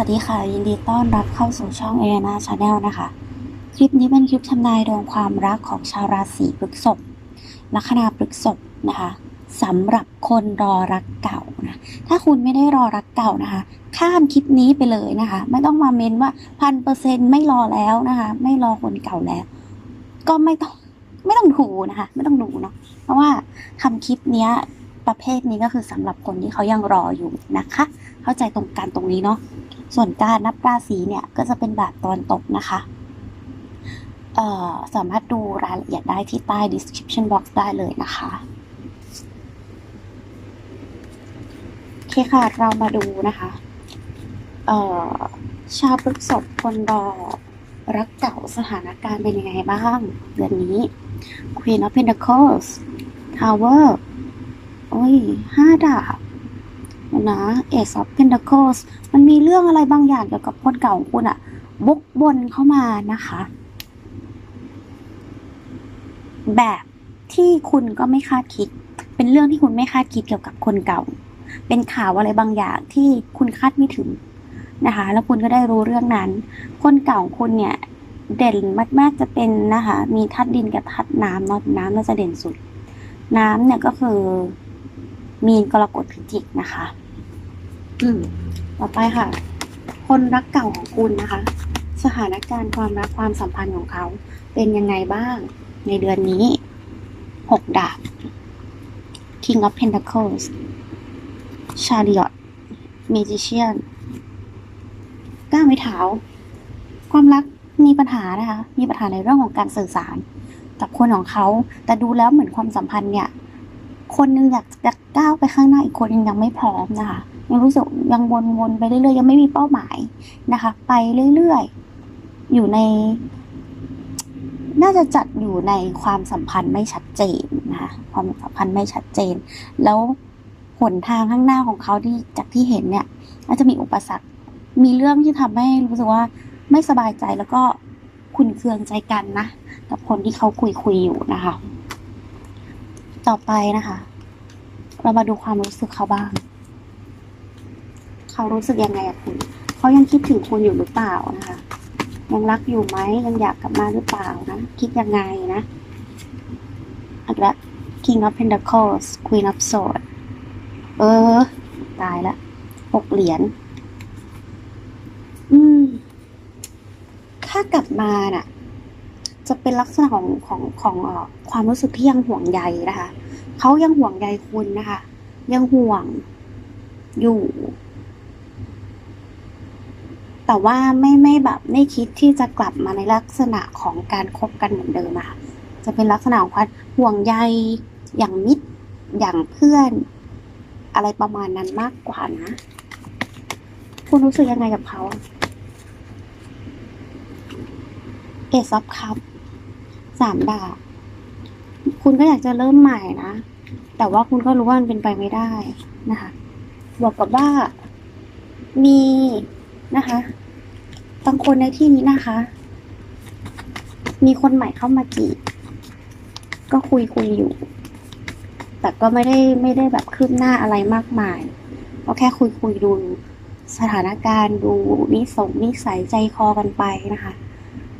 สวัสดีค่ะ ยินดีต้อนรับเข้าสู่ช่องเอ n นาชาแนลนะคะ คลิปนี้เป็นคลิปทำนายดวงความรักของชาวราศีพฤษภลัคนาพฤษภนะคะสำหรับคนรอรักเก่านะถ้าคุณไม่ได้รอรักเก่านะคะ ข้ามคลิปนี้ไปเลยนะคะ ไม่ต้องมาเมนว่าพันเปอร์เซ็นไม่รอแล้วนะคะ ไม่รอคนเก่าแล้ว ก็ไม่ต้องไม่ต้องดูนะคะ ไม่ต้องดูเนาะเพราะว่าทำคลิปเนี้ยประเภทนี้ก็คือสำหรับคนที่เขายังรออยู่นะคะ เข้าใจตรงกันตรงนี้เนาะ ส่วนการนับราศีเนี่ยก็จะเป็นแบบตอนตกนะคะเอ่อสามารถดูรายละเอียดได้ที่ใต้ description box ได้เลยนะคะโอเคค่ะ เรามาดูนะคะเอ่อชาวพฤษภคนรอรักเก่าสถานการณ์เป็นยังไงบ้าง เดือนนี้ Queen of Pentacles Tower โอ้ยห้าดาบ นะ Ace of Pentacles มันมีเรื่องอะไรบางอย่างเกี่ยวกับคนเก่าของคุณอะบกบนเข้ามานะคะ แบบที่คุณก็ไม่คาดคิด เป็นเรื่องที่คุณไม่คาดคิดเกี่ยวกับคนเก่า เป็นข่าวอะไรบางอย่างที่คุณคาดไม่ถึงนะคะ แล้วคุณก็ได้รู้เรื่องนั้น คนเก่าของคุณเนี่ย เด่นมากๆจะเป็นนะคะ มีธาตุดินกับธาตุน้ำเนาะน้ำน่าจะเด่นสุด น้ำเนี่ยก็คือ มีนกรกฎพิจิกนะคะ อืมต่อไปค่ะ คนรักเก่าของคุณนะคะ สถานการณ์ความรักความสัมพันธ์ของเขา เป็นยังไงบ้างในเดือนนี้หกดาบ King of Pentacles Chariot Magician ก้าวไม้เท้าความรักมีปัญหานะคะ มีปัญหาในเรื่องของการสื่อสารกับคนของเขา แต่ดูแล้วเหมือนความสัมพันธ์เนี่ย คนหนึงอยากจะก้าวไปข้างหน้าอีกคนนึงยังไม่พร้อมนะคะยังรู้สึกยังวนๆไปเรื่อยๆยังไม่มีเป้าหมายนะคะ ไปเรื่อยๆอยู่ใน น่าจะจัดอยู่ในความสัมพันธ์ไม่ชัดเจนนะคะความสัมพันธ์ไม่ชัดเจน แล้วหนทางข้างหน้าของเขาที่จากที่เห็นเนี่ยอาจจะมีอุปสรรค มีเรื่องที่ทำให้รู้สึกว่าไม่สบายใจแล้วก็ขุนเคืองใจกันนะกับคนที่เขาคุยคุยอยู่นะคะ ต่อไปนะคะ เรามาดูความรู้สึกเขาบ้าง เขารู้สึกยังไงกับคุณ เขายังคิดถึงคุณอยู่หรือเปล่านะคะ ยังรักอยู่ไหมยังอยากกลับมาหรือเปล่านะ คิดยังไงนะอักละ King of Pentacles Queen of Swords เออ ตายละหกเหรียญ อืมถ้ากลับมาน่ะ จะเป็นลักษณะของของของความรู้สึกที่ยังห่วงใยนะคะเขายังห่วงใยคุณนะคะ ยังห่วงอยู่ แต่ว่าไม่ไม่แบบไม่คิดที่จะกลับมาในลักษณะของการคบกันเหมือนเดิมอะค่ะจะเป็นลักษณะของความห่วงใยอย่างมิตรอย่างเพื่อน อะไรประมาณนั้นมากกว่านะ คุณรู้สึกยังไงกับเขาเอซอฟคัพ สามดาบ คุณก็อยากจะเริ่มใหม่นะ แต่ว่าคุณก็รู้ว่ามันเป็นไปไม่ได้นะคะ บอกกับว่ามีนะคะบางคนในที่นี้นะคะ มีคนใหม่เข้ามาจีบก็คุยคุยอยู่ แต่ก็ไม่ได้ไม่ได้แบบคืบหน้าอะไรมากมายก็แค่คุยคุยดูสถานการณ์ดูนิสงนิสัยใจคอกันไปนะคะ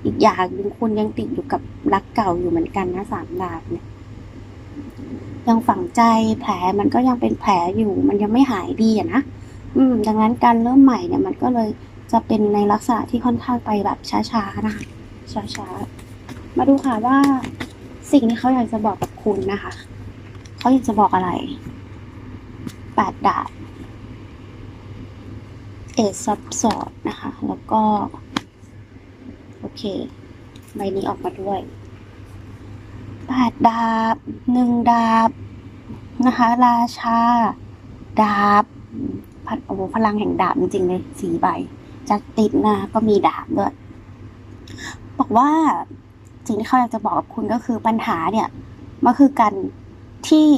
อีกอย่างหนึ่งคุณยังติดอยู่กับรักเก่าอยู่เหมือนกันนะสามดาบเนี่ย ยังฝังใจแผลมันก็ยังเป็นแผลอยู่ มันยังไม่หายดีอะนะอืม ดังนั้นการเริ่มใหม่เนี่ย มันก็เลยจะเป็นในลักษณะที่ค่อนข้างไปแบบช้าๆนะคะช้าๆมาดูค่ะว่า สิ่งที่เขาอยากจะบอกกับคุณนะคะเขาอยากจะบอกอะไรแปดดาบเอซับสอดนะคะ แล้วก็ เค ใบนี้ออกมาด้วยแปดดาบหนึ่งดาบนะคะ ราชา ดาบพัดโอ้โหพลังแห่งดาบจริงๆเลยสีใบจากติดนะก็มีดาบด้วย บอกว่าสิ่งที่เขาอยากจะบอกกับคุณก็คือปัญหาเนี่ยมันคือการที่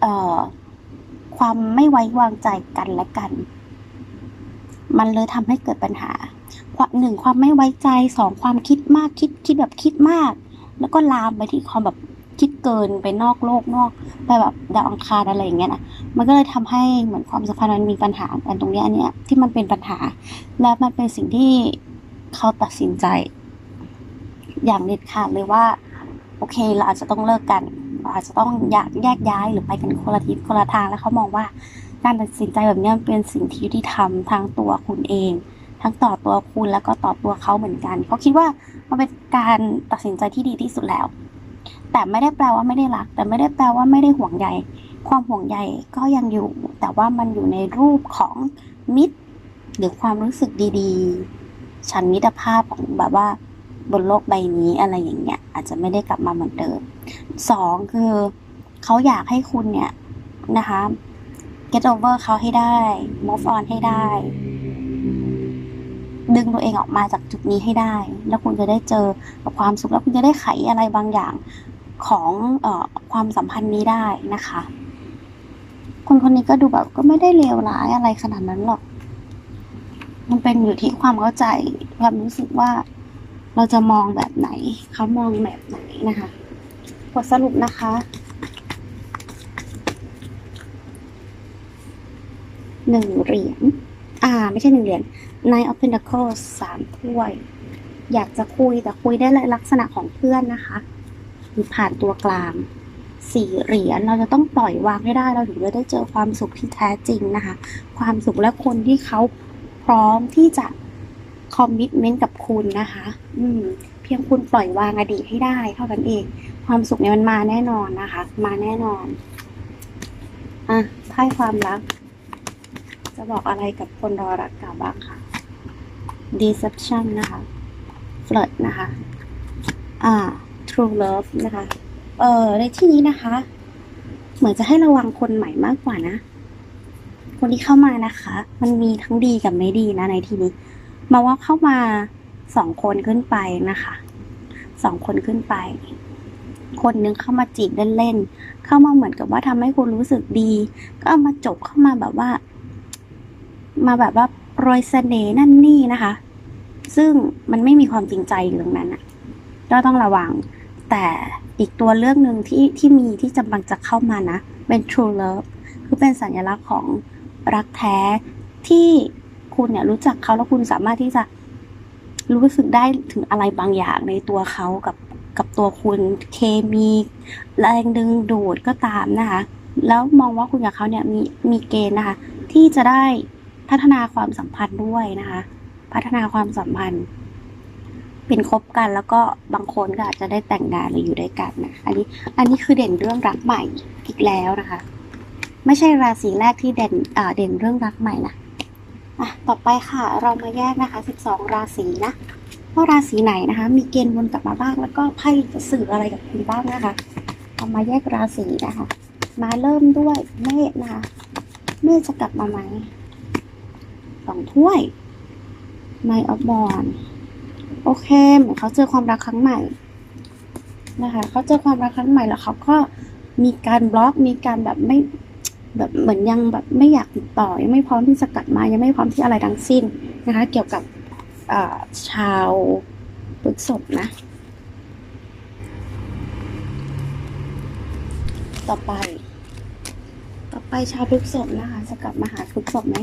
เอ่อความไม่ไว้วางใจกันและกัน มันเลยทำให้เกิดปัญหา ความหนึ่งความไม่ไว้ใจสองความคิดมากคิดคิดแบบคิดมาก แล้วก็ลามไปที่ความแบบคิดเกินไปนอกโลกนอกไปแบบดาวอังคารอะไรอย่างเงี้ยนะมันก็เลยทำให้เหมือนความสัมพันธ์มันมีปัญหากันตรงนี้อันเนี้ยที่มันเป็นปัญหา และมันเป็นสิ่งที่เขาตัดสินใจ อย่างเด็ดขาดเลยว่า โอเคเราอาจจะต้องเลิกกัน อาจจะต้องอยากแยกย้ายหรือไปกันคนละทิศคนละทางแล้วเขามองว่าการตัดสินใจแบบเนี้ยมันเป็นสิ่งที่ยุติธรรมทางตัวคุณเอง ทั้งต่อตัวคุณแล้วก็ต่อตัวเขาเหมือนกันเขาคิดว่ามันเป็นการตัดสินใจที่ดีที่สุดแล้ว แต่ไม่ได้แปลว่าไม่ได้รัก แต่ไม่ได้แปลว่าไม่ได้ห่วงใยความห่วงใยก็ยังอยู่ แต่ว่ามันอยู่ในรูปของมิตร หรือความรู้สึกดีๆฉันมิตรภาพของแบบว่าบนโลกใบนี้อะไรอย่างเงี้ย อาจจะไม่ได้กลับมาเหมือนเดิมสองคือเขาอยากให้คุณเนี่ยนะคะ get over เขาให้ได้ move on ให้ได้ ดึงตัวเองออกมาจากจุดนี้ให้ได้ แล้วคุณจะได้เจอกับความสุขแล้วคุณจะได้ไขอะไรบางอย่างของเออความสัมพันธ์นี้ได้นะคะ คนคนนี้ก็ดูแบบก็ไม่ได้เลวร้ายอะไรขนาดนั้นหรอก มันเป็นอยู่ที่ความเข้าใจความรู้สึกว่าเราจะมองแบบไหน เขามองแบบไหนนะคะบทสรุปนะคะหนึ่งเหรียญ อ่า ไม่ใช่หนึ่งเหรียญ Nine of Pentacles สามถ้วย อยากจะคุยแต่คุยได้ลักษณะของเพื่อนนะคะหรือผ่านตัวกลางสี่เหรียญเราจะต้องปล่อยวางให้ได้เราถึงจะได้เจอความสุขที่แท้จริงนะคะ ความสุขและคนที่เขาพร้อมที่จะคอมมิชเมนต์กับคุณนะคะ อืม เพียงคุณปล่อยวางอดีตให้ได้เท่านั้นเอง ความสุขเนี่ยมันมาแน่นอนนะคะ มาแน่นอน อะไพ่ความรัก จะบอกอะไรกับคนรอรักเก่าบ้างคะ deception นะคะ flirt นะคะ อ่า true love นะคะ เอ่อในที่นี้นะคะ เหมือนจะให้ระวังคนใหม่มากกว่านะ คนที่เข้ามานะคะ มันมีทั้งดีกับไม่ดีนะในที่นี้ มาว่าเข้ามาสองคนขึ้นไปนะคะสองคนขึ้นไป คนนึงเข้ามาจีบเล่นๆ เข้ามาเหมือนกับว่าทำให้คุณรู้สึกดี ก็เอามาจบเข้ามาแบบว่า มาแบบว่า โปรยเสน่ห์นั่นนี่นะคะ ซึ่งมันไม่มีความจริงใจอยู่ตรงนั้นอะเราต้องระวัง แต่อีกตัวเลือกหนึ่งที่ที่มีที่จำบังจะเข้ามานะ เป็น true love คือเป็นสัญลักษณ์ของรักแท้ที่คุณเนี่ยรู้จักเขาแล้วคุณสามารถที่จะรู้สึกได้ถึงอะไรบางอย่างในตัวเขากับกับตัวคุณเคมีแรงดึงดูดก็ตามนะคะ แล้วมองว่าคุณกับเขาเนี่ยมีมีเกณฑ์นะคะ ที่จะได้ พัฒนาความสัมพันธ์ด้วยนะคะ พัฒนาความสัมพันธ์ เป็นคบกันแล้วก็บางคนก็อาจจะได้แต่งงานหรืออยู่ด้วยกันนะอันนี้อันนี้คือเด่นเรื่องรักใหม่อีกแล้วนะคะ ไม่ใช่ราศีแรกที่เด่นเด่นเรื่องรักใหม่นะอะต่อไปค่ะเรามาแยกนะคะ 12 ราศีนะว่าราศีไหนนะคะ มีเกณฑ์วนกลับมาบ้างแล้วก็ไพ่จะสื่ออะไรกับคุณบ้างนะคะเอามาแยกราศีนะคะ มาเริ่มด้วยเมษนะคะ เมษจะกลับมาไหม สองถ้วยไมออฟบอลโอเคเหมือนเขาเจอความรักครั้งใหม่นะคะเขาเจอความรักครั้งใหม่แล้วเขาก็มีการบล็อกมีการแบบไม่แบบเหมือนยังแบบไม่อยากติดต่อ ยังไม่พร้อมที่จะกลับมายังไม่พร้อมที่อะไรทั้งสิ้นนะคะ เกี่ยวกับชาวพฤษภนะต่อไป ต่อไปชาวพฤษภนะคะ จะกลับมาหาพฤษภไหม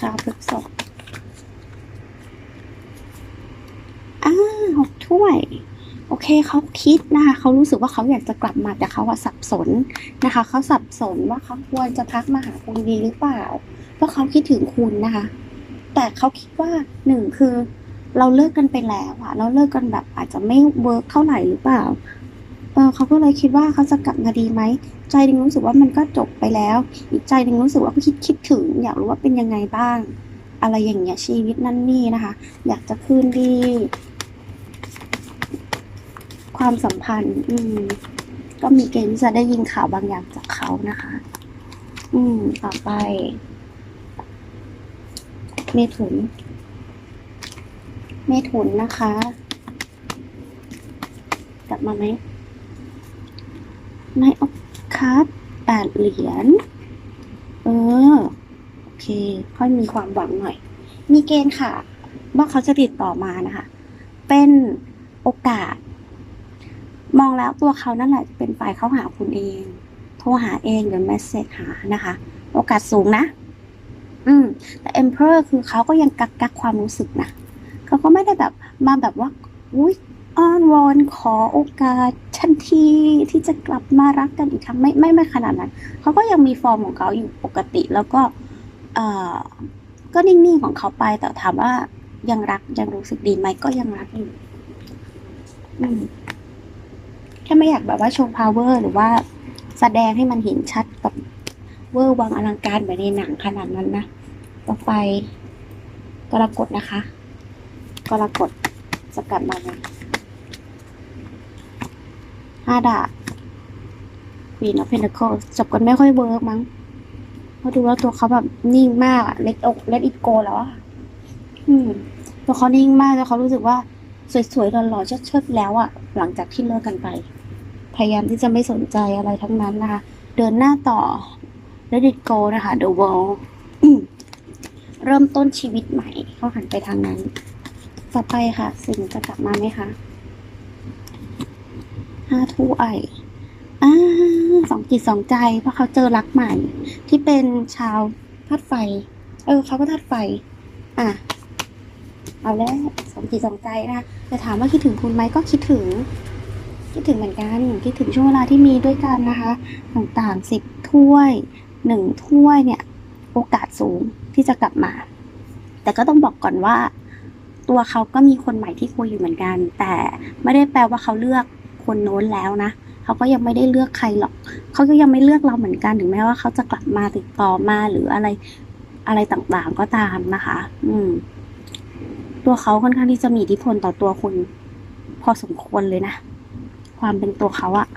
ชาวพฤษภอ่าหกถ้วย โอเคเขาคิดนะคะเขารู้สึกว่าเขาอยากจะกลับมาแต่เขาอะสับสนนะคะเขาสับสนว่าเขาควรจะทักมาหาคุณดีหรือเปล่า เพราะเขาคิดถึงคุณนะคะ แต่เขาคิดว่าหนึ่งคือเราเลิกกันไปแล้วอะเราเลิกกันแบบอาจจะไม่เวิร์กเท่าไหร่หรือเปล่า ออเขาก็เลยคิดว่าเขาจะกลับมาดีไหม ใจหนึ่งรู้สึกว่ามันก็จบไปแล้ว อีกใจหนึ่งรู้สึกว่าคิดคิดถึง อยากรู้ว่าเป็นยังไงบ้าง อะไรอย่างเงี้ยชีวิตนั่นนี่นะคะ อยากจะคืนดี ความสัมพันธ์ อืม ก็มีเกณฑ์ที่จะได้ยินข่าวบางอย่างจากเขานะคะ อืม ต่อไป เมถุน เมถุนนะคะ กลับมาไหม นายออฟคัพแปดเหรียญ เออ โอเค ค่อยมีความหวังหน่อย มีเกณฑ์ค่ะ ว่าเขาจะติดต่อมานะคะ เป็นโอกาส มองแล้วตัวเขานั่นแหละเป็นฝ่ายเข้าหาคุณเอง โทรหาเองหรือเมสเซจหานะคะ โอกาสสูงนะ อืม แต่ Emperor คือเขาก็ยังกักกักความรู้สึกนะ เขาก็ไม่ได้แบบมาแบบว่า อุ้ยอ้อนวอนขอโอกาส ทันทีที่จะกลับมารักกันอีกครั้งไม่ไม่ไม่ขนาดนั้นเขาก็ยังมีฟอร์มของเขาอยู่ปกติ แล้วก็เอ่อก็นิ่งๆของเขาไปแต่ถามว่ายังรักยังรู้สึกดีไหมก็ยังรักอยู่อืมแค่ไม่อยากแบบว่าโชว์ power หรือว่าแสดงให้มันเห็นชัดกับเวอร์วังอลังการแบบในหนังขนาดนั้นนะ ต่อไปกรกฎนะคะ กรกฎจะกลับมาเลย ห้าดาบ Queen of Pentacles จบกันไม่ค่อยเวิร์กมั้งเพราะดูแล้วตัวเขาแบบนิ่งมากอะเล็กอกเล็กอิโกแล้วอะอืม ตัวเขานิ่งมากแล้วเขารู้สึกว่าสวยๆหล่อๆเชิดๆแล้วอะหลังจากที่เลิกกันไป พยายามที่จะไม่สนใจอะไรทั้งนั้นนะคะเดินหน้าต่อ Let it go นะคะ The world เริ่มต้นชีวิตใหม่เขาหันไปทางนั้น ต่อไปค่ะ สิ่งจะกลับมาไหมคะ ห้าทูไออ่าสองจิตสองใจ เพราะเขาเจอรักใหม่ ที่เป็นชาวธาตุไฟ เออเขาก็ธาตุไฟ อะเอาแล้วสองจิตสองใจนะคะแต่ถามว่าคิดถึงคุณไหมก็คิดถึง คิดถึงเหมือนกันคิดถึงช่วงเวลาที่มีด้วยกันนะคะ ต่างๆสิบถ้วยหนึ่งถ้วยเนี่ย โอกาสสูงที่จะกลับมา แต่ก็ต้องบอกก่อนว่า ตัวเขาก็มีคนใหม่ที่คุยอยู่เหมือนกัน แต่ไม่ได้แปลว่าเขาเลือก คนโน้นแล้วนะเขาก็ยังไม่ได้เลือกใครหรอกเขาก็ยังไม่เลือกเราเหมือนกันถึงแม้ว่าเขาจะกลับมาติดต่อมาหรืออะไรอะไรต่างๆก็ตามนะคะ อืม ตัวเขาค่อนข้างที่จะมีอิทธิพลต่อตัวคุณ พอสมควรเลยนะ ความเป็นตัวเขาอะ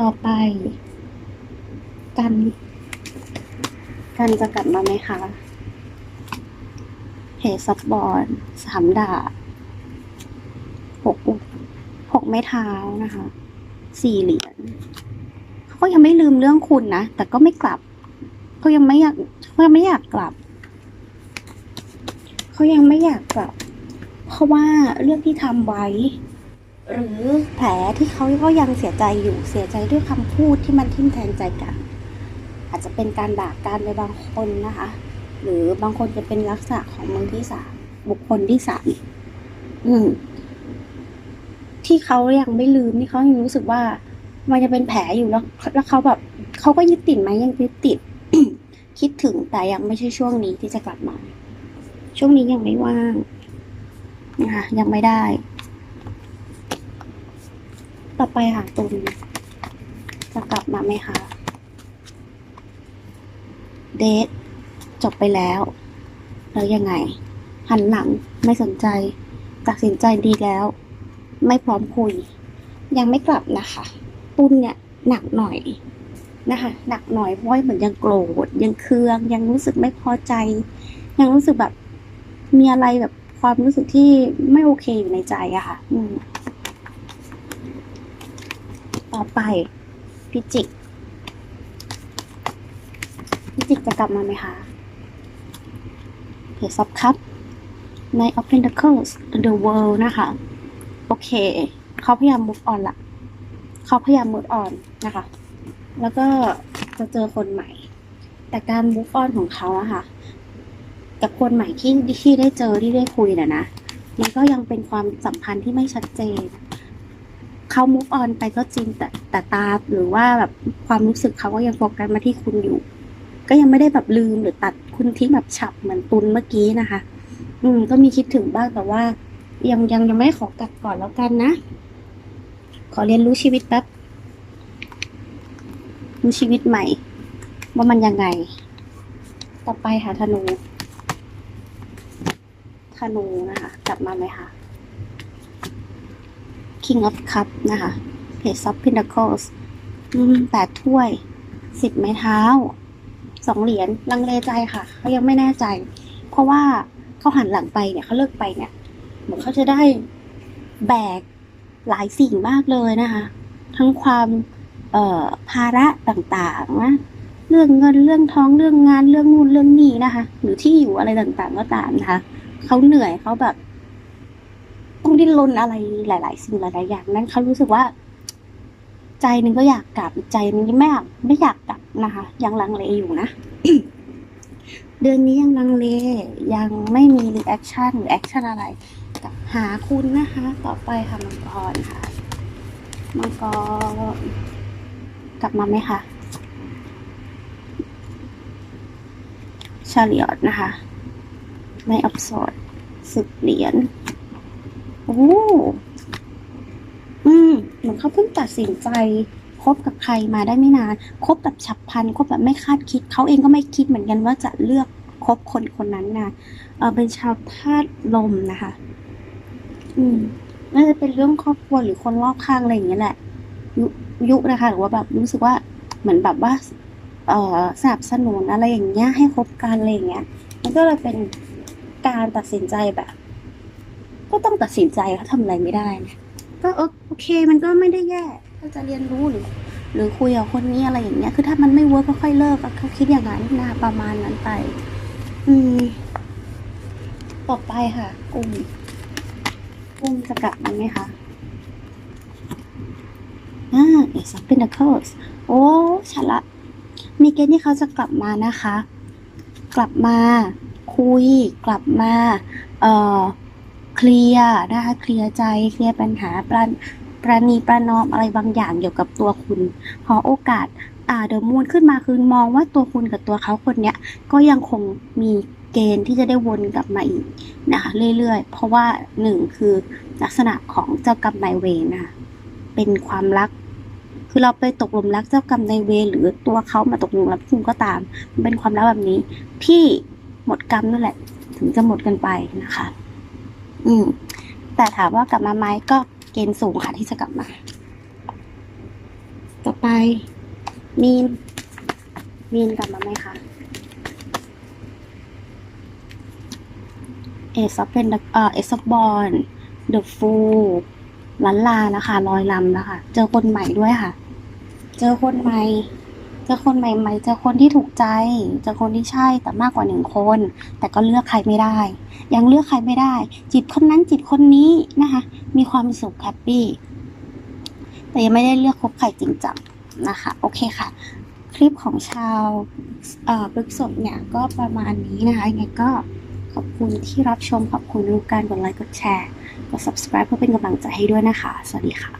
ต่อไปกันกันจะกลับมาไหมคะเพจซับบอลสามดาบ หกอุหกไม้เท้านะคะสี่เหรียญเขาก็ยังไม่ลืมเรื่องคุณนะ แต่ก็ไม่กลับเขายังไม่อยากเขายังไม่อยากกลับเขายังไม่อยากกลับ เพราะว่าเรื่องที่ทำไว้ หรือแผลที่เขาก็ยังเสียใจอยู่เสียใจด้วยคำพูดที่มันทิ่มแทงใจกัน อาจจะเป็นการด่ากันไปบางคนนะคะ หรือบางคนจะเป็นลักษณะของมือที่สามบุคคลที่สามอืม ที่เขายังไม่ลืมที่เขายังรู้สึกว่า มันจะเป็นแผลอยู่แล้ว แล้วเขาแบบเขาก็ยึดติดไหมยังยึดติด คิดถึงแต่ยังไม่ใช่ช่วงนี้ที่จะกลับมา ช่วงนี้ยังไม่ว่างนะคะยังไม่ได้ ต่อไปค่ะตุนจะกลับมาไหมคะเดทจบไปแล้ว แล้วยังไง หันหลังไม่สนใจ ตัดสินใจดีแล้ว ไม่พร้อมคุย ยังไม่กลับนะคะตุนเนี่ยหนักหน่อยนะคะหนักหน่อยเพราะเหมือนยังโกรธยังเคือง ยังรู้สึกไม่พอใจ ยังรู้สึกแบบมีอะไรแบบความรู้สึกที่ไม่โอเคอยู่ในใจอะค่ะอืมต่อไปพิจิกพิจิกจะกลับมาไหมคะเดี๋ยวซับครับ Knight of Pentacles The World นะคะ โอเค เขาพยายาม move on ละเขาพยายาม move on นะคะ แล้วก็จะเจอคนใหม่ แต่การ move on ของเขาอะค่ะ กับคนใหม่ที่ที่ได้เจอที่ได้คุยน่ะนะ มันก็ยังเป็นความสัมพันธ์ที่ไม่ชัดเจน เขา move on ไปก็จริงแต่แต่ตาหรือว่าแบบความรู้สึกเขาก็ยังโฟกัสมาที่คุณอยู่ ก็ยังไม่ได้แบบลืมหรือตัดคุณทิ้งแบบฉับเหมือนตุนเมื่อกี้นะคะ อืม ก็มีคิดถึงบ้างแต่ว่า ยังยังยังไม่ขอกลับก่อนแล้วกันนะ ขอเรียนรู้ชีวิตแป๊บรู้ชีวิตใหม่ ว่ามันยังไง ต่อไปหาธนูธนูนะคะกลับมาไหมคะ King of Cup นะคะ Page of Pentacles อืมแปดถ้วยสิบไม้เท้าสองเหรียญลังเลใจค่ะเขายังไม่แน่ใจ เพราะว่าเขาหันหลังไปเนี่ยเขาเลิกไปเนี่ย เหมือนเขาจะได้แบกหลายสิ่งมากเลยนะคะ ทั้งความเอ่อภาระต่างๆนะเรื่องเงินเรื่องท้องเรื่องงานเรื่องนู่นเรื่องนี่นะคะ หรือที่อยู่อะไรต่างๆก็ตามนะคะเขาเหนื่อยเขาแบบต้องดิ้นรนอะไรหลาย ๆ สิ่งหลายๆอย่างนั้นเขารู้สึกว่า ใจนึงก็อยากกลับใจนึงไม่อยากไม่อยากกลับนะคะยังลังเลอยู่นะเดือนนี้ยังลังเลยังไม่มีรีแอคชั่นหรือแอคชั่นอะไร กับหาคุณนะคะ ต่อไปค่ะมังกรค่ะมังกรกลับมาไหมคะชาลิออตนะคะ ไม่อับสอดสิบเหรียญโอ้อืมเหมือนเขาเพิ่งตัดสินใจคบกับใครมาได้ไม่นานคบแบบฉับพลันคบแบบไม่คาดคิด เขาเองก็ไม่คิดเหมือนกันว่าจะเลือกคบคนคนนั้นนะเออเป็นชาวธาตุลมนะคะ อืมน่าจะเป็นเรื่องครอบครัวหรือคนรอบข้างอะไรอย่างเงี้ยแหละ ยุยุนะคะ หรือว่าแบบรู้สึกว่าเหมือนแบบว่า เอ่อสนับสนุนอะไรอย่างเงี้ย ให้คบกันอะไรอย่างเงี้ย มันก็เลยเป็นการตัดสินใจแบบ ก็ต้องตัดสินใจเขาทำอะไรไม่ได้นะก็เออโอเค มันก็ไม่ได้แย่ถ้าจะเรียนรู้หรือ หรือคุยกับคนนี้อะไรอย่างเงี้ย คือถ้ามันไม่เวิร์กก็ค่อยเลิกเขาคิดอย่างนั้นนะประมาณนั้นไป อืม ต่อไปค่ะกุ้ง กุ้งจะกลับมาไหมคะอ่าเอซับเป็นเคิลส์โอ้ฉันละ มีเกณฑ์ที่เขาจะกลับมานะคะ กลับมา คุย กลับมา เอ่อ เคลียร์นะคะ เคลียร์ใจ เคลียร์ปัญหาปราประนีประนอมอะไรบางอย่างเกี่ยวกับตัวคุณ ขอโอกาส อ่า เดอะมูนขึ้นมาคือมองว่าตัวคุณกับตัวเขาคนเนี้ย ก็ยังคงมี เกณฑ์ที่จะได้วนกลับมาอีกนะคะเรื่อยๆ เพราะว่าหนึ่งคือลักษณะของเจ้ากรรมนายเวรนะคะเป็นความรัก คือเราไปตกหลุมรักเจ้ากรรมนายเวรหรือตัวเขามาตกหลุมรักคุณก็ตาม มันเป็นความรักแบบนี้ ที่หมดกรรมนั่นแหละ ถึงจะหมดกันไปนะคะ อืม แต่ถามว่ากลับมาไหมก็เกณฑ์สูงค่ะที่จะกลับมา ต่อไปมีนมีนกลับมาไหมคะ เอซอฟเป็นเอ่อเอซอฟบอลเดอะฟูลันลานะคะลอยลำนะคะ เจอคนใหม่ด้วยค่ะ เจอคนใหม่ เจอคนใหม่ๆ เจอคนที่ถูกใจ เจอคนที่ใช่ แต่มากกว่าหนึ่งคน แต่ก็เลือกใครไม่ได้ ยังเลือกใครไม่ได้ จิตคนนั้นจิตคนนี้นะคะ มีความสุขแฮปปี้ แต่ยังไม่ได้เลือกคบใครจริงจังนะคะ โอเคค่ะ คลิปของชาวเอ่อปรึกษบเนี่ยก็ประมาณนี้นะคะยังไงก็ อบคุณที่รับชม ขอบคุณทุกการกดไลค์ กดแชร์ กด subscribe เพื่อเป็นกำลังใจให้ด้วยนะคะ สวัสดีค่ะ